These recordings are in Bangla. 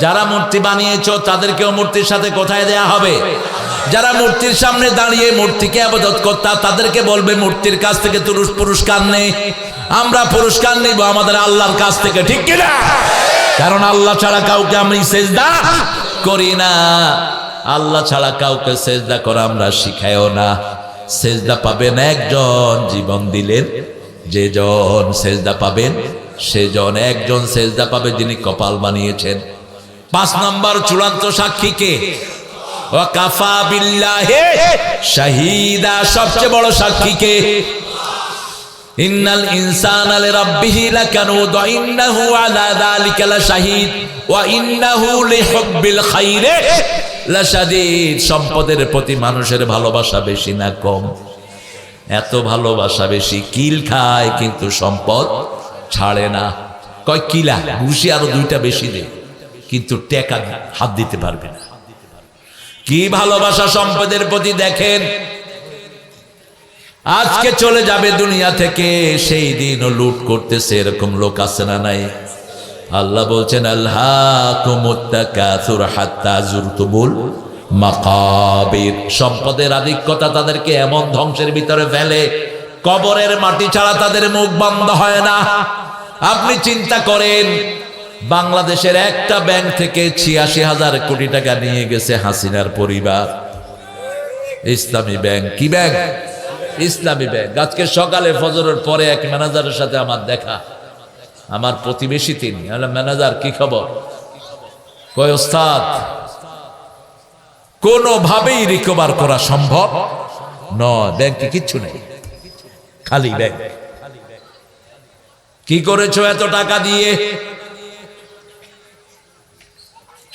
যারা মূর্তি বানিয়েছ, তাদেরকেও মূর্তির সাথে কোথায় দেয়া হবে? যারা মূর্তির সামনে দাঁড়িয়ে মূর্তিকে আবাদত করতা, তাদেরকে বলবে, মূর্তির কাছ থেকে তুরুষ পুরস্কার নেই। আমরা পুরস্কার নিব আমাদের আল্লাহর কাছ থেকে। ঠিক কিনা? কারণ আল্লাহ ছাড়া কাউকে আমি সেজদা করি না। আল্লাহ ছাড়া কাউকে সেজদা করা আমরা শিখাইও না। সেজদা পাবেন একজন, জীবন দিলেন যে জন সেজদা পাবেন সেজন একজন সেজদা পাবে যিনি কপাল বানিয়েছেন। পাঁচ নম্বর চূড়ান্ত সাক্ষীকে শাহিদা সবচেয়ে বড় সাক্ষীকে সম্পদের প্রতি মানুষের ভালোবাসা বেশি না কম। এত ভালোবাসা বেশি, কিল খায় কিন্তু সম্পদ ছাড়ে না। কয় কিলা? ঘুষি আরও দুইটা বেশি দে। কিন্তু টেকা হাত দিতে পারবে না। কি ভালোবাসা সম্পদের প্রতি দেখেন? আজকে চলে যাবে দুনিয়া থেকে, সেই দিন লুট করতেছে, এরকম লোক আছে না নাই? আল্লাহ বলছেন আল্লাহ সম্পদের আধিক্যতা তাদেরকে এমন ধ্বংসের ভিতরে ফেলে, কবরের মাটি ছাড়া তাদের মুখ বন্ধ হয় না। আপনি চিন্তা করেন বাংলাদেশের একটা ব্যাংক থেকে ছিয়াশি হাজার কোটি টাকা নিয়ে গেছে হাসিনার পরিবার। ইসলামী ব্যাংক। কি ব্যাংক? ইসলামী ব্যাংক। আজকে সকালে ফজরের পরে এক ম্যানেজারের সাথে আমার দেখা। আমার প্রতিবেশী তিনি। ম্যানেজার, কি খবর? কয় কোনোভাবেই রিকভার করা সম্ভব নয়। ব্যাংকে কিচ্ছু নেই। খালি ব্যাংক। কি করেছ এত টাকা দিয়ে?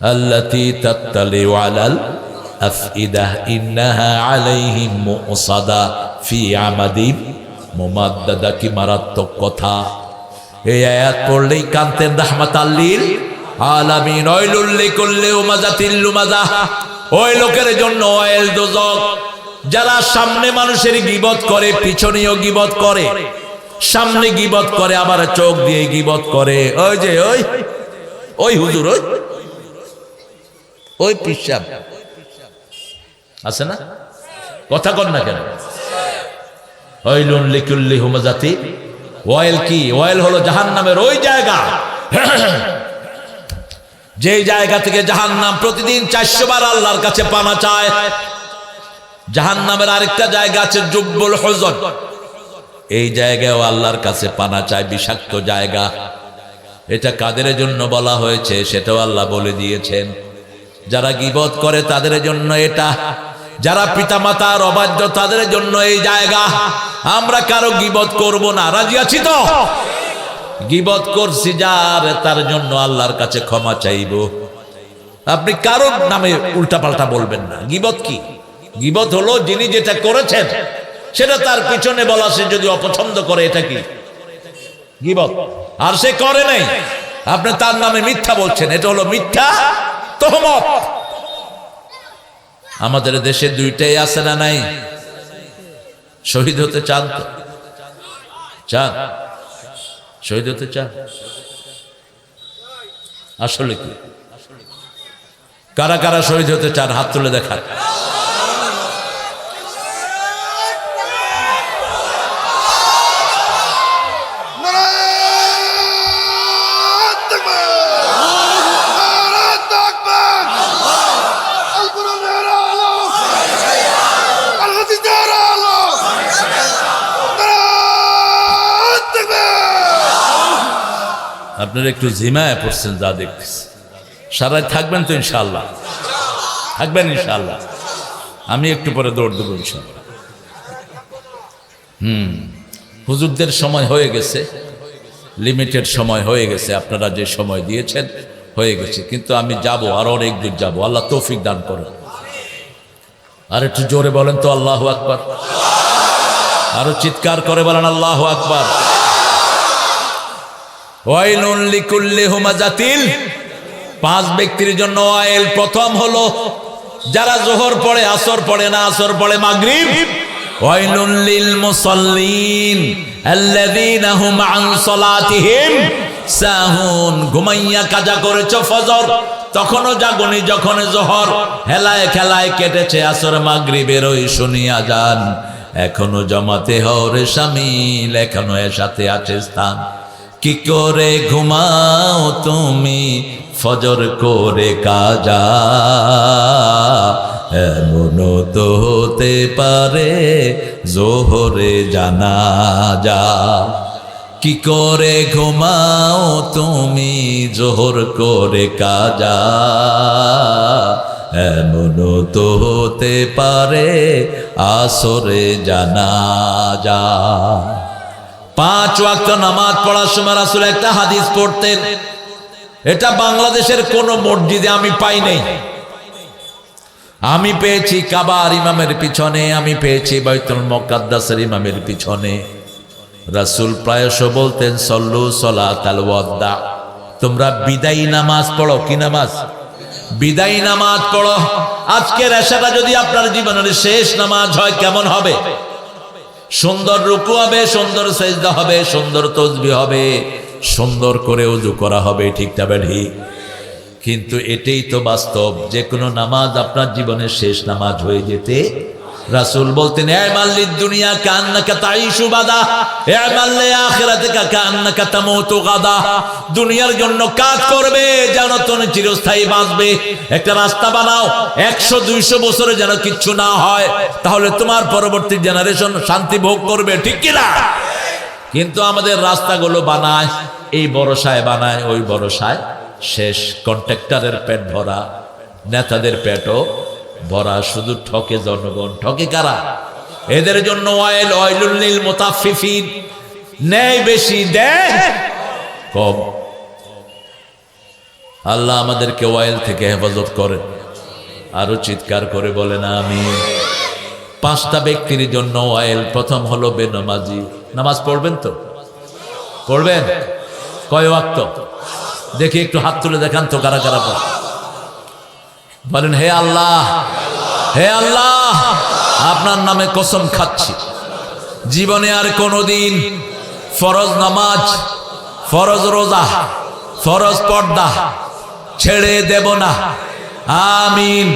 আল্লাতি তাত্তালি ওয়ালাল আফইদা ইন্নাহা আলাইহিম মুসাদা ফি আমাদিম মোমাদ্দাদা কি মারাত্মক কথা। এই আয়াত পড়লেই কান্তেন রাহমাত আল্লিল আলামিন ওইলুল্লি করলে উমাজা তিল্লুমাজা ওই লোকের জন্য অয়েল দোজক, যারা সামনে মানুষের গিবত করে, পিছনেও গিবত করে, সামনে গিবত করে, আবার চোখ দিয়ে গিবত করে। ওই যে, ওই ওই হুজুর, ওই। ওই পিসাব আছে না? কথা কর না কেন? কি? হলো জাহান্নামের ওই জায়গা। জায়গা থেকে প্রতিদিন আল্লাহর কাছে পানা চায় আরেকটা জায়গা আছে এই জায়গায়ও আল্লাহর কাছে পানা চায়, বিষাক্ত জায়গা। এটা কাদের জন্য বলা হয়েছে সেটাও আল্লাহ বলে দিয়েছেন। যারা গিবত করে তাদের জন্য এটা। যারা পিতামাতার অবাধ্য তাদের জন্য এই জায়গা। আমরা কারও গিবত করব না। রাজি আছি তো? গিবত করছি যার, তার জন্য আল্লাহর কাছে ক্ষমা চাইব। আপনি কারোর নামে উল্টাপাল্টা বলবেন না। গিবত কি? গিবত হলো যিনি যেটা করেছেন, সেটা তার পিছনে বলা সে যদি অপছন্দ করে, এটা কি? গিবত। আর সে করে নাই। আপনি তার নামে মিথ্যা বলছেন। এটা হলো মিথ্যা তোহমত। আমাদের দেশে দুইটাই আছে না নাই? শহীদ হতে চান তো? চান? শহীদ হতে চান? আসলে কি? কারা কারা শহীদ হতে চান? হাত তুলে দেখান নারায়ণ তাকবীর! নারায়ণ তাকবীর! আল কোরআনের আলো! আল হাদিসের আলো! নারায়ণ তাকবীর! আপনারা একটু জিমায় পড়ছেন, যা দেখতেছি। সারাই থাকবেন তো ইনশাল্লাহ থাকবেন ইনশাল্লাহ আমি একটু পরে দৌড় দেবো ইনশাল্লাহ হুম, হুজুরদের সময় হয়ে গেছে। লিমিটেড সময় হয়ে গেছে। আপনারা যে সময় দিয়েছেন, হয়ে গেছে। কিন্তু আমি যাব, আরও অনেক দূর যাব। আল্লাহ তৌফিক দান করে আর একটু জোরে বলেন তো, আল্লাহ আকবার। আরও চিৎকার করে বলেন, আল্লাহ আকবার। হুমাজাতিল পাঁচ ব্যক্তির জন্য ওয়াইল। প্রথম হলো, যারা জোহর পড়ে, আসর পড়ে না, আসর পড়ে মাগরিব। ঘুমাইয়া কাজা করেছ তখনও যখন জোহর। হেলায় খেলায় কেটেছে শুনিয়া যান। এখনও জমাতে হরে শামিল এখনও এর সাথে আছে স্থান। কি করে ঘুমাও তুমি? ফজর করে কাজা এমন তো হতে পারে জোহরে জানা যা কি করে ঘুমাও তুমি? জোহর করে কাজা এমন তো হতে পারে আসরে জানা যা পাঁচ ওয়াক্ত নামাজ পড়ার সময় রাসুল একটা হাদিস পড়তেন, এটা বাংলাদেশের কোন মসজিদে আমি পাই নাই। আমি পেয়েছি কাবার ইমামের পিছনে, আমি পেয়েছি বাইতুল মকাদ্দাসের ইমামের পিছনে। রাসুল প্রায়শ বলতেন, সল্লু সলাত আল ওয়াদ্দা। তোমরা বিদায়ী নামাজ পড়ো, কি নামাজ? বিদায়ী নামাজ পড়ো। আজকের এসাটা যদি আপনার জীবনের শেষ নামাজ হয়, কেমন হবে? সুন্দর রুকু হবে, সুন্দর সেজদা হবে, সুন্দর তসবি হবে, সুন্দর করে উজু করা হবে, ঠিক কিন্তু এটাই তো বাস্তব, যে কোনো নামাজ আপনার জীবনের শেষ নামাজ হয়ে যেতে রাসূল বলতেন, এ মাল্লিদ দুনিয়া, কান্নাকা তাইশু বাদা এ মাল্লে আখিরাতিকা কান্নাকা তামুতু গাদা। দুনিয়ার জন্য কাজ করবে, যেন তুমি চিরস্থায়ী বাঁচবে। একটা রাস্তা বানাও, একশো, দুইশো বছরে যেন কিচ্ছু না হয়। তাহলে তোমার পরবর্তী জেনারেশন শান্তি ভোগ করবে, ঠিক কিনা কিন্তু আমাদের রাস্তাগুলো বানায়, এই বড়সায় বানায়, ওই বড়সায় শেষ, কন্ট্রাক্টরের পেট ভরা, নেতাদের পেটও ভরা শুধু ঠকে জনগণ, ঠকে কারা? এদের জন্য অয়েল অয়েলুল্লিল মোতাফিফিন নেয় বেশি, দেয় কম। আল্লাহ আমাদেরকে অয়েল থেকে হেফাজত করেন। আরও চিৎকার করে বলেন আমি পাঁচটা ব্যক্তির জন্য অয়েল প্রথম হলো বেনমাজি। নামাজ পড়বেন তো? পড়বেন? কয় ওয়াক্ত? দেখি একটু হাত তুলে দেখান তো কারা কারা পড়ে। বলেন, হে আল্লাহ হে আল্লাহ, আপনার নামে কসম খাচ্ছি। জীবনে আর কোনোদিন ফরজ নামাজ, ফরজ রোজা, ফরজ পর্দা ছেড়ে দেব না। আমিন।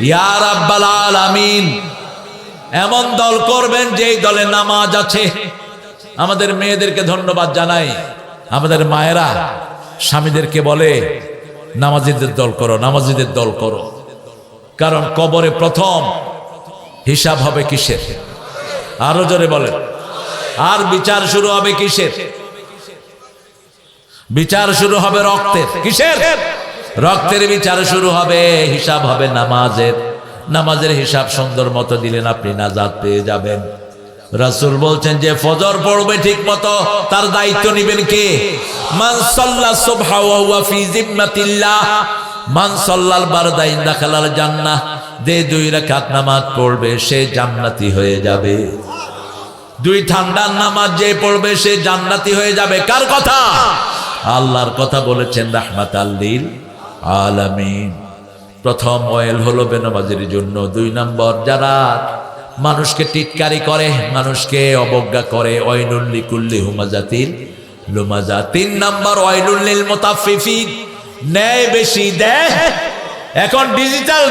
ইয়ার আব্বাল আমিন এমন দল করবেন যেই দলে নামাজ আছে। আমাদের মেয়েদেরকে ধন্যবাদ জানাই। আমাদের মায়েরা স্বামীদেরকে বলে নামাজিদের দল করো, নামাজিদের দল করো। কারণ কবরে প্রথম হিসাব হবে কিসের? আরও জোরে বলেন। আর বিচার শুরু হবে কিসের? বিচার শুরু হবে রক্তের। কিসের? রক্তের বিচার শুরু হবে, হিসাব হবে নামাজের। নামাজের হিসাব সুন্দর মতো দিলেন, আপনি নাজাদ পেয়ে যাবেন। রাসূল বলছেন যে ফজর পড়বে ঠিক মতো, তার দায়িত্ব নেবেন কে? হয়ে যাবে। কার কথা? আল্লাহর কথা বলেছেন রাহমাত আল্লিল আলামিন। প্রথম অয়েল হলো বেনামাজের জন্য। দুই নম্বর যারা মানুষকে টিটকারি করে, মানুষকে অবজ্ঞা করে। অয়নুল্লি কুল্লি হুমাজাতিল লুমাজা তিন নম্বর অয়নুল্লিল মোতাফিফিন ন্যায় বেশি দেয়। এখন ডিজিটাল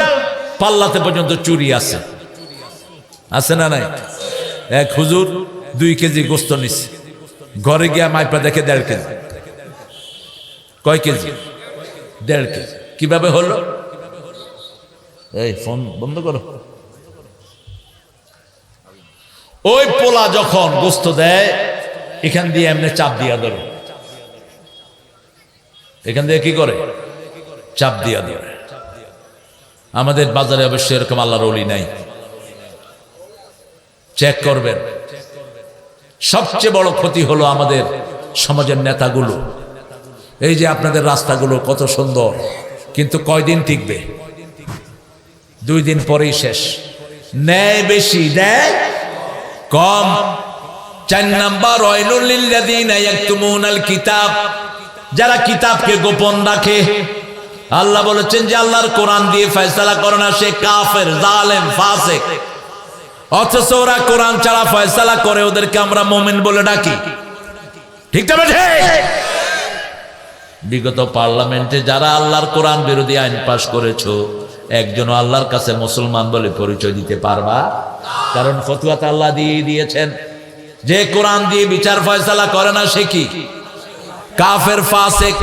পাল্লাতে পর্যন্ত চুরি আছে। আছে না নাই? এক হুজুর দুই কেজি গোস্ত নিচ্ছে ঘরে গিয়া মাইপা দেখে দেড় কেজি। কয় কেজি? দেড় কেজি। কীভাবে হলো? এই, ফোন বন্ধ করো। ওই পোলা যখন গোস্ত দেয়, এখান দিয়ে এমনি চাপ দিয়া ধরে। এখান দিয়ে কি করে? চাপ দিয়া ধরে। আমাদের বাজারে অবশ্যই এরকম আল্লাহর অলি নাই। চেক করবেন। সবচেয়ে বড় ক্ষতি হলো আমাদের সমাজের নেতাগুলো। এই যে আপনাদের রাস্তাগুলো কত সুন্দর, কিন্তু কয়দিন টিকবে? দুই দিন পরেই শেষ। ন্যায় বেশি, ন্যায় কম। চার নাম্বার কিতাব। যারা কিতাবকে গোপন রাখে, আল্লাহ বলেছেন যে আল্লাহর কোরআন দিয়ে ফয়সালা করে না, সে কাফের, জালেম ফাসে অথচ ওরা কোরআন ছাড়া ফয়সালা করে, ওদেরকে আমরা মোমেন বলে ডাকি। ঠিক তবে বিগত পার্লামেন্টে যারা আল্লাহর কোরআন বিরোধী আইন পাশ করেছ একজন আল্লাহর কাছে মুসলমান বলে পরিচয় দিতে পারবা? কারণ ফতুয়াত আল্লাহ দিয়ে দিয়েছেন। যে কোরআন দিয়ে বিচার ফয়সালা করে না, সে কি? কাফের ফাসেক।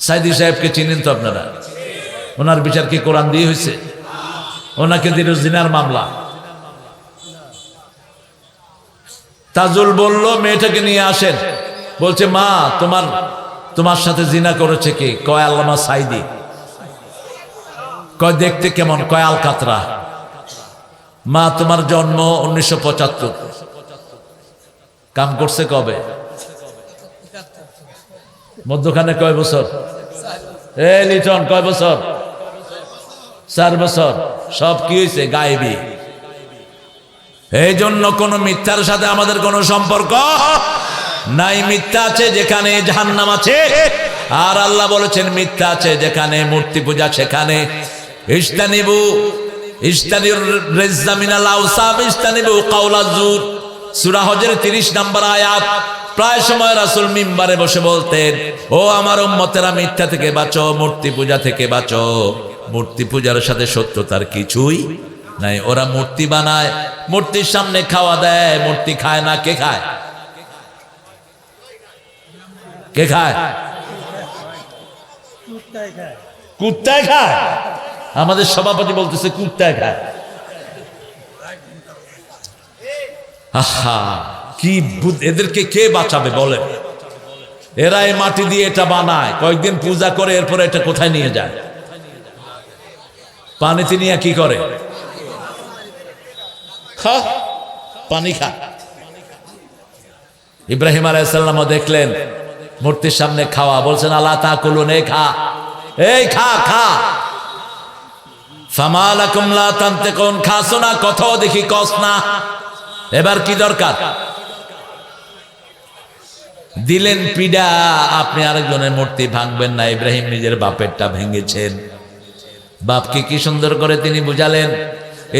সাইদি সাহেবকে চিনেন তো আপনারা? ওনার বিচার কি কোরআন দিয়ে হয়েছে ওনাকে দিল জিনার মামলা। তাজুল বলল, মেয়েটাকে নিয়ে আসেন। বলছে, মা, তোমার তোমার সাথে জিনা করেছে কি? কয়, আল্লামা সাইদি। কয়, দেখতে কেমন? কয় আল কাতরা মা, তোমার জন্ম উনিশশো পঁচাত্তর। কাম করছে কবে? মধ্যখানে কয় বছর? এ, লিটন, কয় বছর? চার বছর। সব কি হয়েছে গায়েবী। এই জন্য কোন মিথ্যার সাথে আমাদের কোনো সম্পর্ক নাই। মিথ্যা আছে যেখানে জাহান্নাম আছে। আর আল্লাহ বলেছেন, মিথ্যা আছে যেখানে মূর্তি পূজা, সেখানে ইস্তানিবু ইস্তানির রেজামিনাল আউসাব ইস্তানিবু কাউলাজুর সূরা হজের 30 নম্বর আয়াত। প্রায় সময় রাসূল মিম্বারে বসে বলতেন ও আমার উম্মতেরা মিথ্যা থেকে বাঁচো মূর্তি পূজা থেকে বাঁচো। মূর্তি পূজার সাথে সত্যতার কিছুই নাই। ওরা মূর্তি বানায় মূর্তির সামনে খাওয়া দেয় মূর্তি খায় না কে খায়? কে খায়। কুত্তায় খায়? আমাদের সভাপতি বলতেছে কুত্তায় খায় আহা, কি এদেরকে কে বাঁচাবে বলে এরা এই মাটি দিয়ে এটা বানায়, কয়েকদিন পূজা করে, এরপরে এটা কোথায় নিয়ে যায়? পানিতে নিয়ে কি করে? খা পানি খা। ইব্রাহিম আলাইসাল্লামও দেখলেন, মূর্তির সামনে খাওয়া, বলছেন, আল্লাহ তা কুলুন এই খা। এই খা খা। সামালাকুমলা তান্তে কোন খাসো না, কথাও দেখি, কস না। এবার কি দরকার? দিলেন পিডা, আপনি আরেকজনের মূর্তি ভাঙবেন না, ইব্রাহিম নিজের বাপেরটা ভেঙেছেন। বাপকে কি সুন্দর করে তিনি বুঝালেন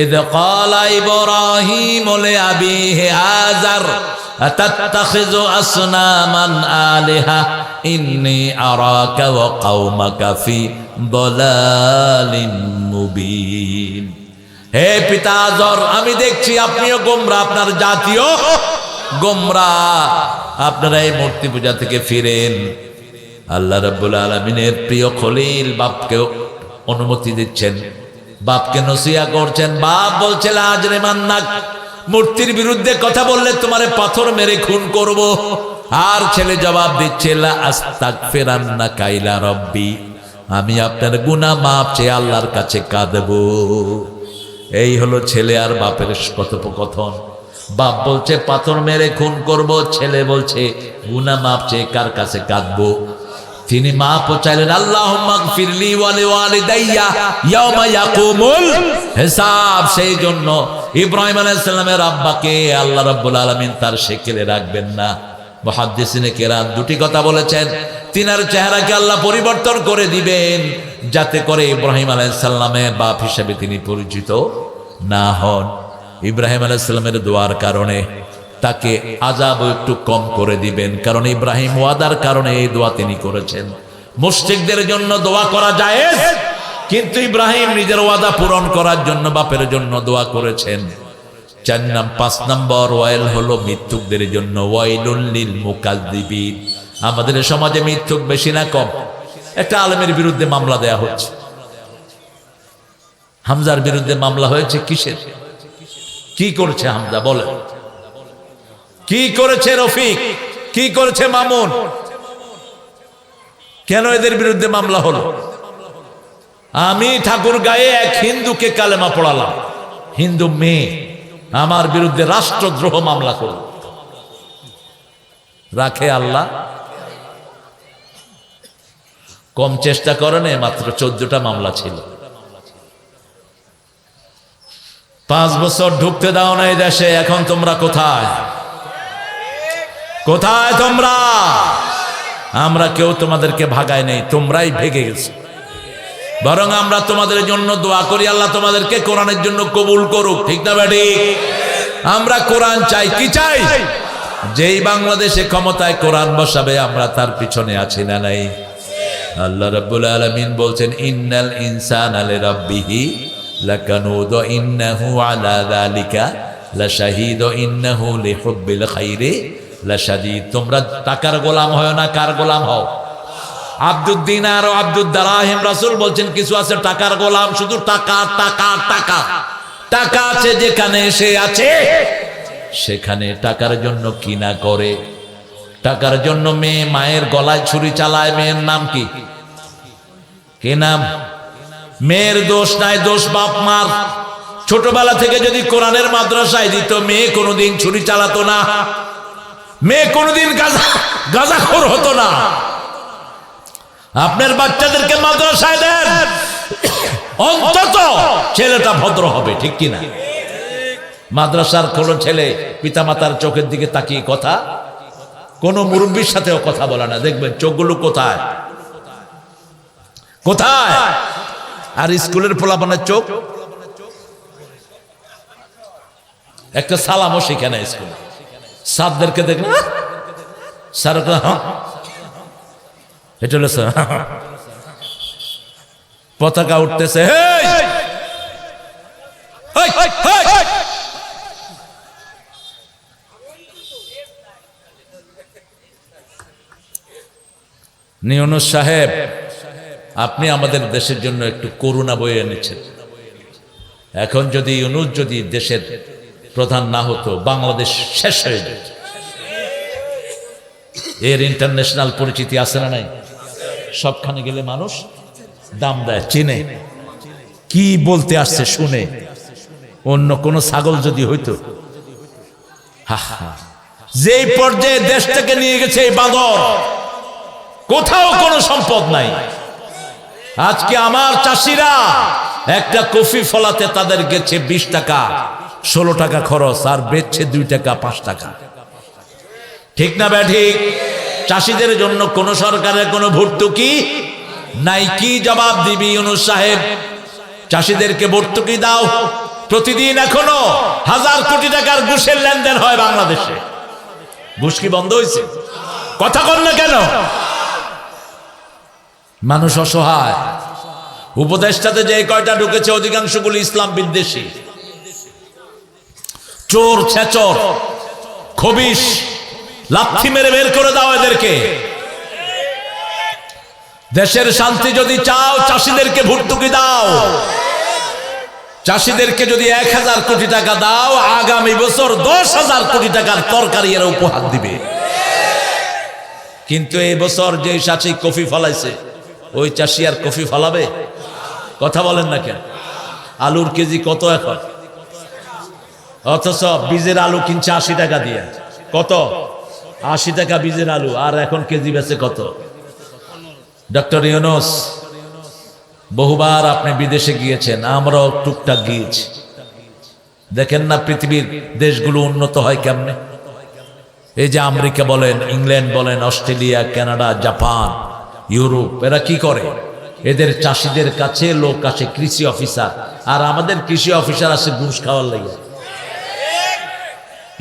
এ কলা ইব্রাহিম আবি হে হাজার أتتخذ أصناما آلهة إني أراك وقومك في ضلال مبين হে পিতা আজর আমি দেখছি আপনিও গোমরা আপনার জাতীয় গোমরা আপনারা এই মূর্তি পূজা থেকে ফিরেন আল্লাহ রাব্বুল আলমিনের প্রিয় খলিল বাপকে অনুমতি দিচ্ছেন বাপকে নসিয়া করছেন বাপ বলছে আজ রে মান্নাক মূর্তির বিরুদ্ধে কথা বললে তোমারে পাথর মেরে খুন করব। আর ছেলে জবাব দিচ্ছে ফেরান্না কাইলা রব্বি। আমি আপনার গুনা মাপ চেয়ে আল্লাহর কাছে কাঁদবো। এই হলো ছেলে আর বাপের কথোপকথন। বাপ বলছে, পাথর মেরে খুন করব। ছেলে বলছে গুনা মাপ চেয়ে কার কাছে কাঁদবো? তিনি মা চাইলেন আল্লাহ ফিরলি ওয়ালে ওয়ালিদাইয়া ইয়াউমা হিসাব। সেই জন্য ইব্রাহিম আলাইহিস সালামের আব্বাকে আল্লাহ রাব্বুল আলামিন তার সেকেলে রাখবেন না। মুহাদ্দিসিনে কেরাম দুটি কথা বলেছেন, তিনার চেহারাকে আল্লাহ পরিবর্তন করে দিবেন, যাতে করে ইব্রাহিম আলাইহিস সালামের বাপ হিসেবে তিনি পরিচিত না হন। ইব্রাহিম আলাইহিস সালামের দোয়ার কারণে তাকে আজাব একটু কম করে দিবেন। কারণ ইব্রাহিম ওয়াদার কারণে এই দোয়া তিনি করেছেন। মুশরিকদের জন্য দোয়া করা যায় কিন্তু ইব্রাহিম নিজের ওয়াদা পূরণ করার জন্য বাপের জন্য দোয়া করেছেন। চার নাম, পাঁচ নম্বর ওয়াইল হলো মৃত্যুকদের জন্য আমাদের সমাজে মৃত্যুক বেশি না কম। একটা আলমের বিরুদ্ধে মামলা দেয়া হচ্ছে। হামজার বিরুদ্ধে মামলা হয়েছে কিসের? কি করেছে হামজা? বলে কি করেছে রফিক? কি করেছে মামুন? কেন এদের বিরুদ্ধে মামলা হলো? আমি ঠাকুর গায়ে এক হিন্দুকে কালেমা পড়ালাম। হিন্দু মেয়ে, আমার বিরুদ্ধে রাষ্ট্রদ্রোহ মামলা করল। রাখে আল্লাহ। কম চেষ্টা করেনি মাত্র চোদ্দটা মামলা ছিল। পাঁচ বছর ঢুকতে দাও না এই দেশে, এখন তোমরা কোথায়? কোথায় তোমরা? আমরা কেউ তোমাদেরকে ভাগায় নেই, তোমরাই ভেগে গেছো। বরং আমরা তোমাদের জন্য দোয়া করি, আল্লাহ তোমাদেরকে কোরআনের জন্য কবুল করুক, ঠিক না ব্যাডি আমরা কোরআন চাই, কি চাই? যেই বাংলাদেশে ক্ষমতায় কোরআন বসাবে, আমরা তার পিছনে আছি না নাই? আল্লাহ রাব্বুল আলামিন বলছেন, ইন্নাল ইনসানা লিরাব্বিহি লাকানুদ ইন্নাহু আলা যালিকা লাশাহিদ ইন্নাহু লিহুব্বিল খাইরি লাশাদীদ তোমরা টাকার গোলাম হয় না, কার গোলাম হও? আব্দুল আর ও আব্দুল দারাহিম বলছেন, কিছু আছে টাকার গোলাম, শুধু টাকা টাকা টাকা। টাকা আছে যেখানে সে আছে, সেখানে টাকার জন্য কিনা করে। টাকার জন্য মেয়ে মায়ের গলায় ছুরি চালায়, মেয়ের নাম কি? কে নাম? মেয়ের দোষ নাই, দোষ বাপ মার। ছোটবেলা থেকে যদি কোরআনের মাদ্রাসায় দিত, মেয়ে কোনোদিন ছুরি চালাতো না। মেয়ে কোনোদিন গাজা, গাজাখোর হতো না। আপনার বাচ্চাদেরকে মাদ্রাসায় দেন। অন্তত ছেলেটা ভদ্র হবে, ঠিক কিনা মাদ্রাসার কোনো ছেলে পিতামাতার চোখের দিকে তাকিয়ে কথা, কোন মুরব্বীর সাথেও কথা বলে না। দেখবেন চোখগুলো কোথায়? কোথায়? আর স্কুলের পোলাপানের চোখ? একটা সালামও শিখে না স্কুলে। সাদদেরকে দেখলে স্যার হ্যাঁ। এটা হলো স্যার পতাকা উঠতেছে! নিয়নুস সাহেব, আপনি আমাদের দেশের জন্য একটু করুণা বয়ে এনেছেন। এখন যদি ইউনুস যদি দেশের প্রধান না হতো, বাংলাদেশ শেষ হয়ে যেত। এর ইন্টারন্যাশনাল পরিচিতি আছে না নাই? সবখানে গেলে মানুষ দাম দেয়, চিনে। কি বলতে আসছে শুনে? অন্য কোন ছাগল যদি হইতো। যেই পর্যায়ে দেশটাকে নিয়ে গেছে এই বাদর, কোথাও কোনো সম্পদ নাই। আজকে আমার চাষিরা একটা কফি ফলাতে তাদের গেছে বিশ টাকা। ষোলো টাকা খরচ আর বেচছে দুই টাকা, পাঁচ টাকা। ঠিক না ব্যাঠিক চাষিদের জন্য কোন সরকারের কোনো ভর্তুকি নাই? কি জবাব দিবি ইউনুস সাহেব? চাষিদেরকে ভর্তুকি দাও। প্রতিদিন এখনও হাজার কোটি টাকার ঘুষের লেনদেন হয় বাংলাদেশে। ঘুষ কি বন্ধ হয়েছে? কথা কন না কেন? মানুষ অসহায়। উপদেষ্টাতে যে কয়টা ঢুকেছে, অধিকাংশগুলি ইসলাম বিদ্বেষী চোর, ছেচর খবিস লাথি মেরে বের করে দাও এদেরকে। দেশের শান্তি যদি চাও, চাষিদেরকে ভর্তুকি দাও। চাষিদেরকে যদি এক হাজার কোটি টাকা দাও, আগামী বছর দশ হাজার কোটি টাকার তরকারি এরা উপহার দিবে। কিন্তু এই বছর যে চাষি কফি ফলাইছে, ওই চাষি আর কফি ফলাবে? কথা বলেন না কেন? আলুর কেজি কত এখন? অথচ বীজের আলু কিনছে আশি টাকা দিয়ে। কত? আশি টাকা বীজের আলু, আর এখন কেজি বেচে কত? ডক্টর ইউনুস, বহুবার আপনি বিদেশে গিয়েছেন, আমরাও টুকটাক গিয়েছি। দেখেন না পৃথিবীর দেশগুলো উন্নত হয় কেমনে? এই যে আমেরিকা বলেন, ইংল্যান্ড বলেন, অস্ট্রেলিয়া, কানাডা, জাপান, ইউরোপ, এরা কি করে? এদের চাষিদের কাছে লোক আসে, কৃষি অফিসার, আর আমাদের কৃষি অফিসার আছে ঘুষ খাওয়ার লাগে।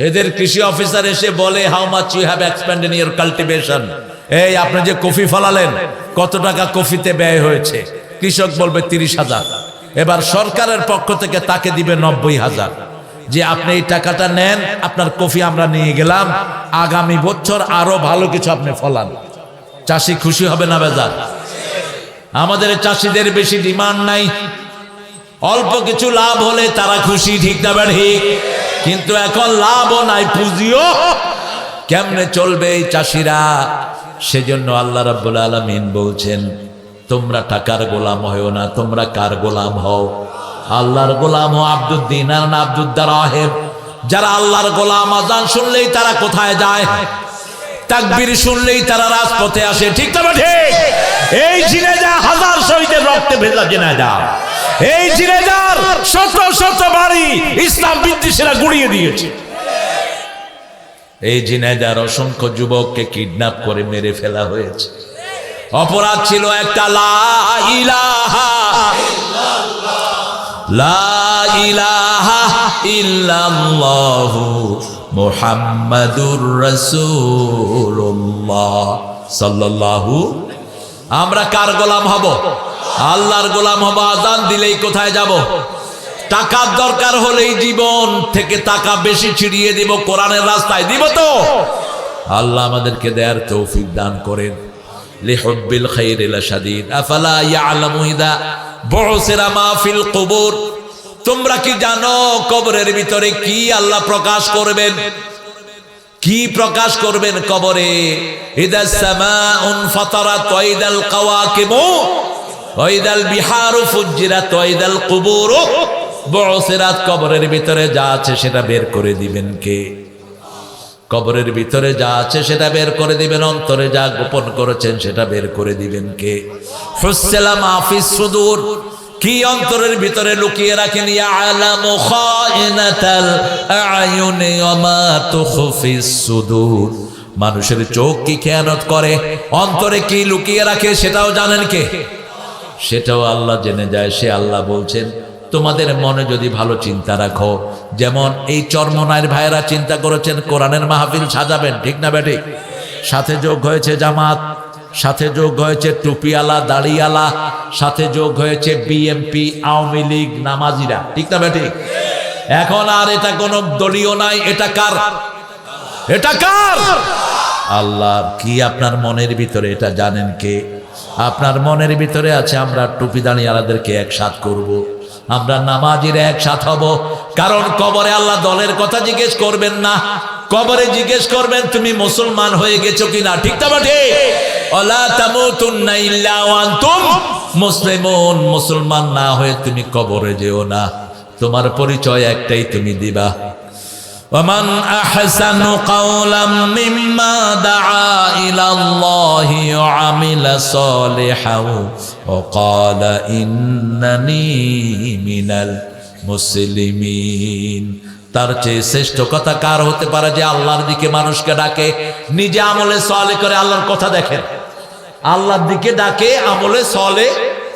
এদের কৃষি অফিসার এসে বলে how much you have expand in your cultivation এই, আপনি যে কফি ফলালেন, কত টাকা কফিতে ব্যয় হয়েছে? কৃষক বলবে, তিরিশ হাজার। এবার সরকারের পক্ষ থেকে তাকে দিবে নব্বই হাজার। যে আপনি এই টাকাটা নেন, আপনার কফি আমরা নিয়ে গেলাম, আগামী বছর আরও ভালো কিছু আপনি ফলান। চাষি খুশি হবে না বেজার? আমাদের চাষিদের বেশি ডিমান্ড নাই। অল্প কিছু লাভ হলে তারা খুশি, ঠিক না ঠিক কিন্তু এখন লাভও নাই, পুঁজিও কেমনে চলবে এই চাষিরা? সেজন্য আল্লাহ রাব্বুল আলামিন বলছেন, তোমরা টাকার গোলাম হও না, তোমরা কার গোলাম হও? আল্লাহর গোলাম হও আব্দুদ্দিন না আব্দুদ্দার আহেব যারা আল্লাহর গোলাম, আজান শুনলেই তারা কোথায় যায়? তাকবীর শুনলেই তারা রাজপথে আসে। ঠিক না ঠিক? এই জিনেজা হাজার শহীদের রক্তে ভেজা জিনেজা এই জিনেজার শত শত বাড়ি ইসলাম বিদ্বেষীরা গুড়িয়ে দিয়েছে। এই জিনেজার অসংখ্য যুবককে কিডন্যাপ করে মেরে ফেলা হয়েছে। অপরাধ ছিল একটা লা ইলাহা লা ইলাহা ইল্লাল্লাহু মুহাম্মাদুর রাসূলুল্লাহ সাল্লাল্লাহু। আমরা কার গোলাম হব? আল্লাহর গোলাম হব, আজান দিলেই কোথায় যাব? টাকার দরকার হলেই জীবন থেকে টাকা বেশি ছিড়িয়ে দিব, কোরআনের রাস্তায় দিব তো। আল্লাহ আমাদেরকে দেয়ার তৌফিক দান করেন। তোমরা কি জানো কবরের ভিতরে কি আল্লাহ প্রকাশ করবেন? কি প্রকাশ করবেন কবরে? ওয়াইদাল বিহারু ফুজ্জিরাত, ওয়াইদাল কুবুর। বুসিরাত কবরের ভিতরে যা আছে সেটা বের করে দিবেন কে? কবরের ভিতরে যা আছে সেটা বের করে দিবেন, অন্তরে যা গোপন করেছেন সেটা বের করে দিবেন কে? হুসেলাম আফিস সুদূর। কি অন্তরের ভিতরে লুকিয়ে রাখেন? সুদূর। মানুষের চোখ কি খেয়ানত করে? অন্তরে কি লুকিয়ে রাখে সেটাও জানেন কে? সেটাও আল্লাহ জেনে যায়, সে আল্লাহ বলছেন, তোমাদের মনে যদি ভালো চিন্তা রাখো, যেমন এই চর্মনায়ের ভাইয়েরা চিন্তা করেছেন, কোরআনের মাহফিল সাজাবেন, ঠিক না বেটে সাথে যোগ হয়েছে জামাত, সাথে যোগ হয়েছে টুপিয়ালা দাড়িয়ালা সাথে যোগ হয়েছে বিএমপি আওয়ামী লীগ, নামাজিরা, ঠিক না বেটে এখন আর এটা কোনো দলীয় নাই, এটা কার? এটা কার? আল্লাহ, কি আপনার মনের ভিতরে এটা জানেন কে? আপনার মনের ভিতরে আছে, আমরা টুপি দাঁড়িয়ালাদেরকে একসাথ করব। আমরা নামাজির একসাথ হব। কারণ কবরে আল্লাহ দলের কথা জিজ্ঞেস করবেন না। কবরে জিজ্ঞেস করবেন, তুমি মুসলমান হয়ে গেছো কিনা? ঠিক তো বটে মুসলিমুন। মুসলমান না হয়ে তুমি কবরে যেও না। তোমার পরিচয় একটাই তুমি দিবা। ومن أحسن قولا مما دعا إلى الله وعمل صالحا وقال إنني من المسلمين তার চেয়ে শ্রেষ্ঠ কথা কার হতে পারে যে আল্লাহর দিকে মানুষকে ডাকে নিজে আমলে সলে করে আল্লাহর কথা দেখেন আল্লাহর দিকে ডাকে আমলে সলে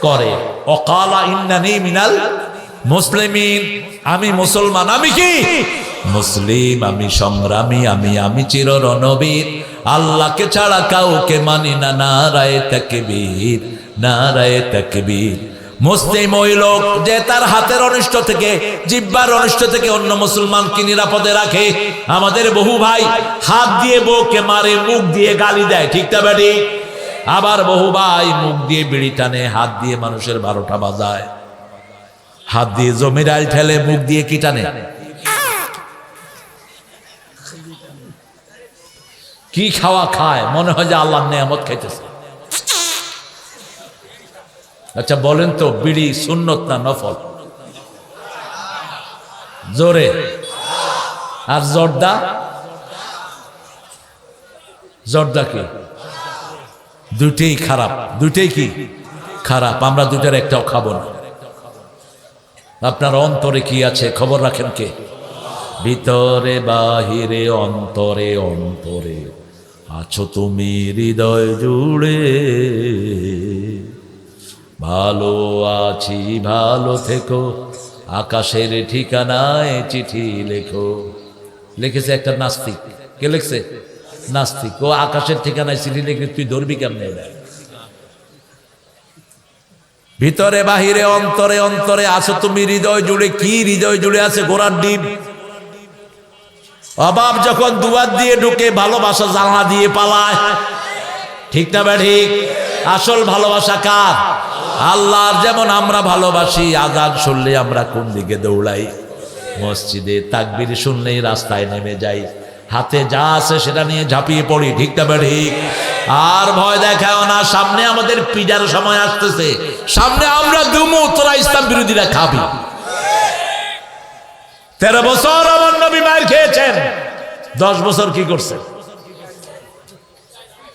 করে অকালা ইন্নানি মিনাল মুসলিমিন, আমি মুসলমান, আমি কি? মুসলিম, আমি সংগ্রামী আমি আমি চির রণবীর আল্লাহকে ছাড়া কাউকে মানি না, নারায় তাকবীর নারায় তাকবীর। মুসলিম ওই লোক যে তার হাতের অনিষ্ট থেকে, জিব্বার অনিষ্ট থেকে অন্য মুসলমানকে নিরাপদে রাখে। আমাদের বহু ভাই হাত দিয়ে বউকে মারে, মুখ দিয়ে গালি দেয়, ঠিক তা বেটি আবার বহু ভাই মুখ দিয়ে বিড়ি টানে, হাত দিয়ে মানুষের বারোটা বাজায়। হাত দিয়ে জমির আল ঠেলে মুখ দিয়ে কি টানে? কি খাওয়া খায়? মনে হয় যে আল্লাহ নেয়ামত খাইতেছে। আচ্ছা বলেন তো, বিড়ি সুন্নত না নফল? জোরে। আর জর্দা? জর্দা কি? দুটেই খারাপ। দুটেই কি? খারাপ। আমরা দুটার একটাও খাব না। আপনার অন্তরে কি আছে? খবর রাখেন কে? ভিতরে, বাহিরে, অন্তরে অন্তরে আছো তুমি হৃদয় জুড়ে। ভালো আছি, ভালো থেকো। আকাশের ঠিকানায় চিঠি লেখো। লিখেছে একটা নাস্তিক। কে লিখছে? নাস্তিক। ও আকাশের ঠিকানায় চিঠি লিখে তুই ধরবি কেমনে? এটা ভিতরে, বাহিরে, অন্তরে অন্তরে আছো তুমি, হৃদয় জুড়ে কি হৃদয় জুড়ে আছে গোড়ার ডিম? অভাব যখন দুয়ার দিয়ে ঢুকে ভালোবাসা জানলা দিয়ে পালায়। ঠিক না ঠিক? আসল ভালোবাসা কার? আল্লাহর যেমন আমরা ভালোবাসি, আজান শুনলে আমরা কোন দিকে দৌড়াই? মসজিদে তাকবির শুনলেই রাস্তায় নেমে যাই। হাতে যা আছে সেটা নিয়ে ঝাঁপিয়ে পড়ি, ঠিক না বা ঠিক আর ভয় দেখাও না, সামনে আমাদের পিজার সময় আসতেছে। সামনে আমরা দুমু, তোরা ইসলাম বিরোধীরা খাবি। তেরো বছর আমার নবী মায়ের খেয়েছেন। দশ বছর কি করছে?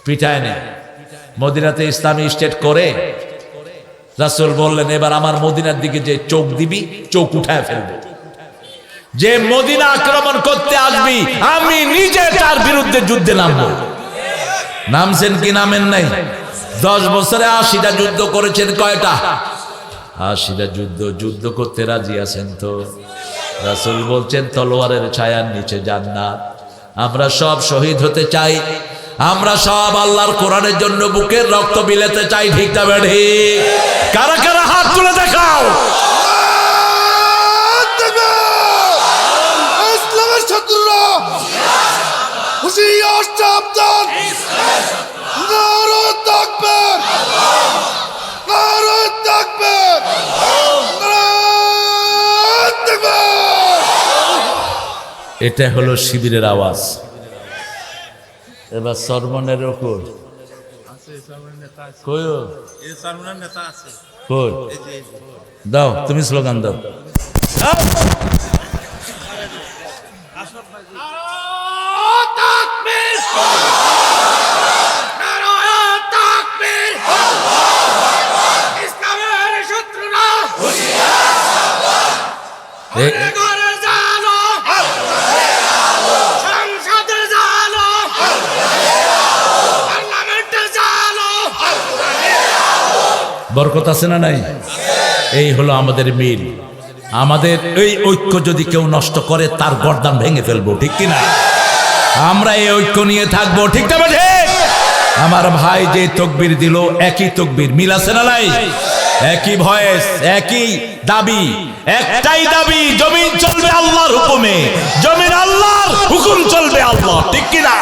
পিঠায় নেই মদিনাতে ইসলামী স্টেট করে। রাসুল বললেন, এবার আমার মদিনার দিকে যে চোখ দিবি, চোখ উঠায় ফেলব। যে মদিনা আক্রমণ করতে আসবি, আমি নিজে তার বিরুদ্ধে যুদ্ধে নামবো। নামছেন কি নামেন নাই? দশ বছরে আশিটা যুদ্ধ করেছেন কয়টা? আশিটা যুদ্ধ যুদ্ধ করতে রাজি আছেন তো? রাসুল বলছেন, তলোয়ারের ছায়ার নিচে জান্নাত। আমরা সব শহীদ হতে চাই। আমরা সব আল্লাহর কোরআনের জন্য বুকের রক্ত বিলেতে চাই, ঠিক না বেড়ে কারা কারা হাত তুলে দেখাও? হুশিয়ার সাবধান। নারে তাকবীর নারে তাকবীর নারে তাকবীর এটা হলো শিবিরের আওয়াজ। এবার সরমনের ওপর। কইও কই? দাও তুমি স্লোগান দাও দাও। এ- বরকত আছে না নাই? এই হলো আমাদের মিল। আমাদের এই ঐক্য যদি কেউ নষ্ট করে তার গর্দান ভেঙে ফেলব ঠিক কিনা আমরা এই ঐক্য নিয়ে থাকব ঠিক না আমার ভাই যে তকবির দিল একই তকবির মিল আছে না নাই? একই ভয়েস একই দাবি একটাই দাবি জমিন চলবে আল্লাহর হুকুমে জমিন আল্লাহর হুকুম চলবে আল্লাহ ঠিক কিনা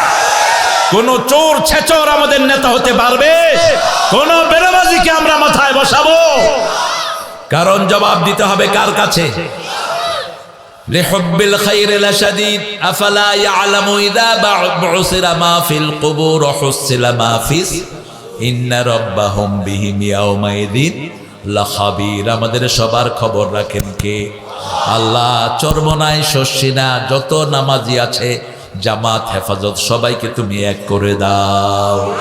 কোন চোর ছেচর আমাদের নেতা হতে পারবে কোন বেরোবাজিকে আমরা মাথায় বসাবো কারণ জবাব দিতে হবে কার কাছে لحب الخير لشديد أفلا يعلم إذا بعثر ما في القبور حصل ما في إن ربهم بهم يومئذ লাহাবির আমাদের সবার খবর রাখেন কে? আল্লাহ, চর্মনায় শস্যিনা, যত নামাজি আছে, জামাত, হেফাজত, সবাইকে তুমি এক করে দাও।